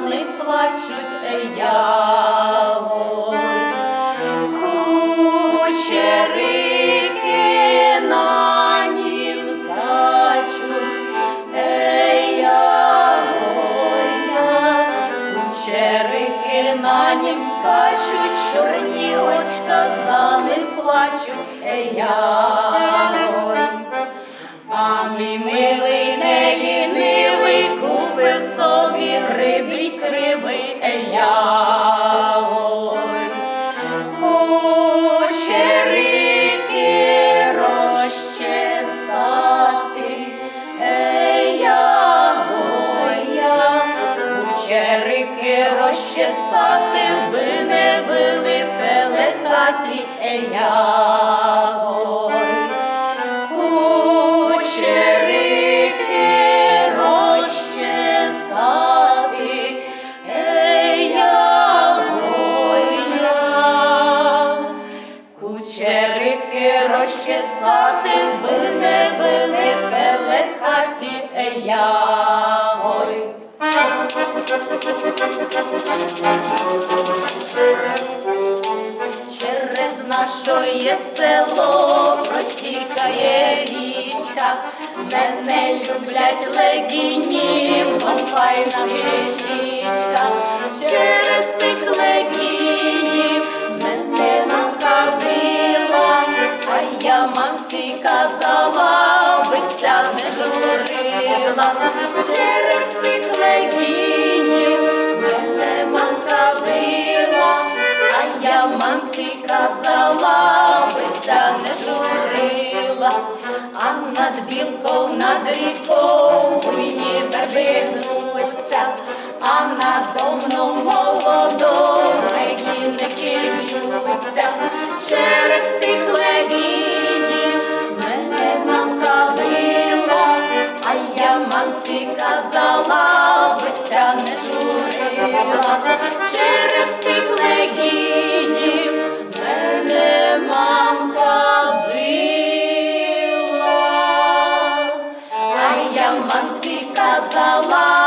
вони плачуть е, ягоди. Кучерики на нів зачнуть, ей ягоя, кучерики на нім скачуть, чорні очка за ним плачуть, ей я. Хоче розчесати, би не били пелехаті, ей я. ой. Кучерики розчесати, ей я, ой я. Кучерики розчесати, би не били пелехаті, ей я. Через наше село протікає річка, мене люблять легінів, файна річка. Через тих легінів мене мамка била, а я мамці казала, бися не журила. Білком, над рікою била, а я мамці казала,